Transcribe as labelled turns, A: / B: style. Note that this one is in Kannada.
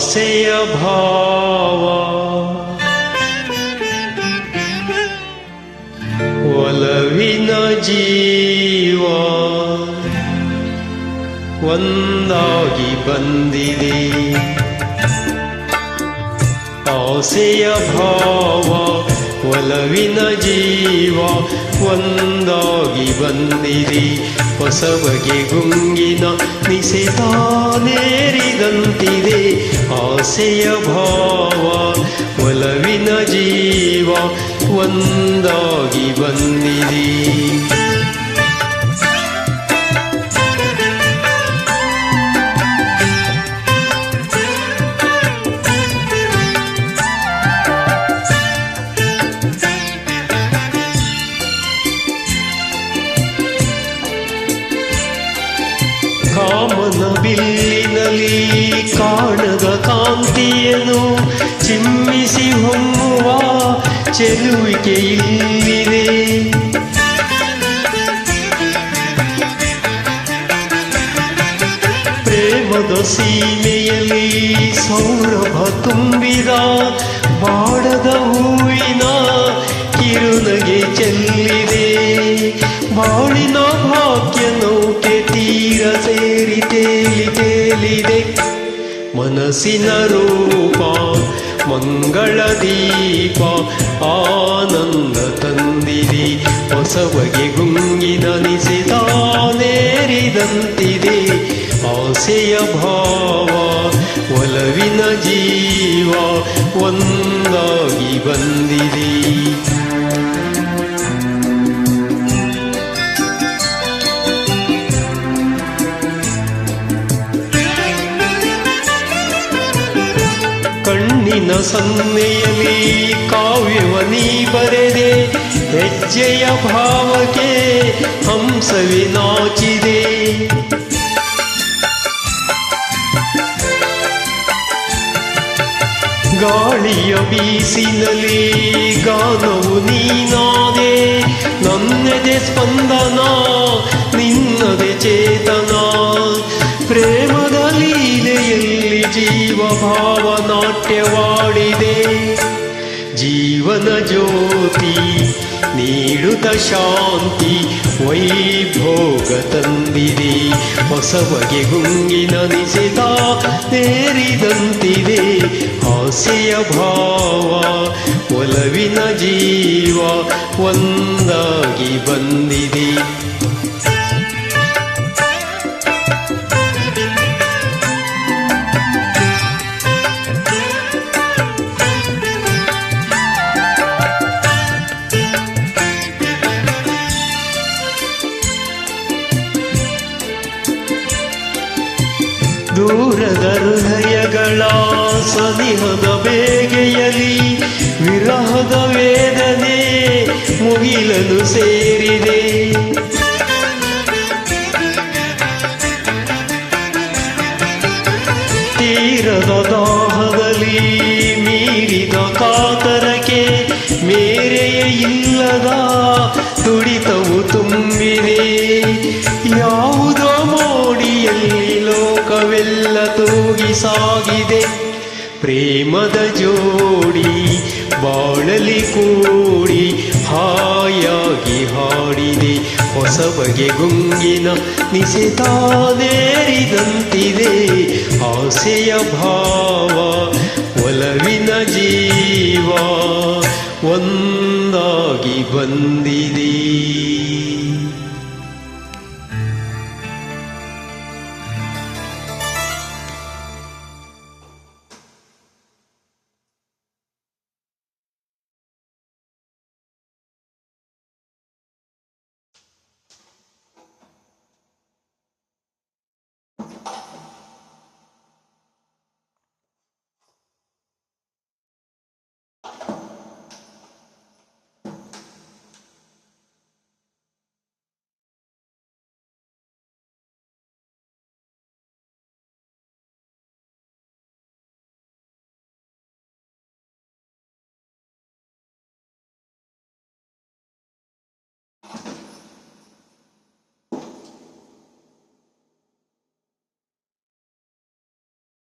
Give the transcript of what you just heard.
A: ಆಸೆಯ ಭಾವ. ಒಲವಿನ ಜೀವ ಒಂದಾಗಿ ಬಂದಿದೆ. ಆಸೆಯ ಭಾವ ಒಲವಿನ ಜೀವ ಒಂದಾಗಿ ಬಂದಿರಿ. ಹೊಸವಗೆ ಗುಂಗಿನ ನಿಸೆತಾನೇರಿದಂತಿದೆ ಆಸೆಯ ಭಾವ ಒಲವಿನ ಜೀವ ಒಂದಾಗಿ ಬಂದಿರಿ. ಕಾಮನ ಬಿಲ್ಲಿನಲ್ಲಿ ಕಾಣದ ಕಾಂತಿಯನು ಚಿಮ್ಮಿಸಿ ಹೊಮ್ಮುವ ಚೆಲುವಿಕೆ ಇಲ್ಲಿದೆ. ಪ್ರೇಮದ ಸೀಮೆಯಲ್ಲಿ ಸೌರಭ ತುಂಬಿದ ಬಾಡದ ಹೂವಿನ ಕಿರುನಗೆ ಚೆಲ್ಲಿದೆ. ಬಾಳಿನ ಭಾಗ್ಯ ನೌಕೆ ತೀರ ಸೇರಿ ತೇಲಿ ತೇಲಿದೆ. ಮನಸ್ಸಿನ ರೂಪ, ಮಂಗಳ ದೀಪ, ಆನಂದ ತಂದಿರಿ ಹೊಸ ಬಗೆ ಗುಂಗಿನ ನಿಸೆತಾನೇರಿದಂತಿದೆ ಆಸೆಯ ಭಾವ, ಒಲವಿನ ಜೀವ, ಒಂದಾಗಿ ಬಂದಿದೆ. ಕಣ್ಣಿನ ಸನ್ನೆಯಲ್ಲಿ ಕಾವ್ಯವ ನೀ ಬರೆದೆ, ಹೆಜ್ಜೆಯ ಭಾವಕ್ಕೆ ಹಂಸವಿ ನಾಚಿದೆ. ಗಾಳಿಯ ಬೀಸಿನಲ್ಲಿ ಗಾನವು ನೀನಾದೆ, ನನ್ನದೆ ಸ್ಪಂದನ, ನಿನ್ನದೆ ಚೇತನ. ಲೀಲೆಯಲ್ಲಿ ಜೀವ ಭಾವ ನಾಟ್ಯವಾಡಿದೆ ಜೀವನ ಜ್ಯೋತಿ ನೀಡುತ್ತ ಶಾಂತಿ ವೈಭೋಗ ತಂದಿದೆ. ಹೊಸ ಬಗೆ ಗುಂಗಿನ ನಿಸಿತ ತೇರಿದಂತಿದೆ. ಹಾಸೆಯ ಭಾವ, ಒಲವಿನ ಜೀವ ಒಂದಾಗಿ ಬಂದಿದೆ. ದೂರದ ಹೃದಯಗಳ ಸನಿಹದ ಬೇಗೆಯಲಿ ವಿರಹದ ವೇದನೆ ಮುಗಿಲನು ಸೇರಿದೆ. ಲೋಕವೆಲ್ಲ ತೂಗಿ ಸಾಗಿದೆ. ಪ್ರೇಮದ ಜೋಡಿ, ಬಾಳಲಿ ಕೂಡಿ ಹಾಯಾಗಿ ಹಾಡಿದೆ. ಹೊಸ ಬಗೆ ಗುಂಗಿನ ನಿಸಿತಾದೇರಿದಂತಿದೆ ಆಸೆಯ ಭಾವ, ಒಲವಿನ ಜೀವ, ಒಂದಾಗಿ ಬಂದಿ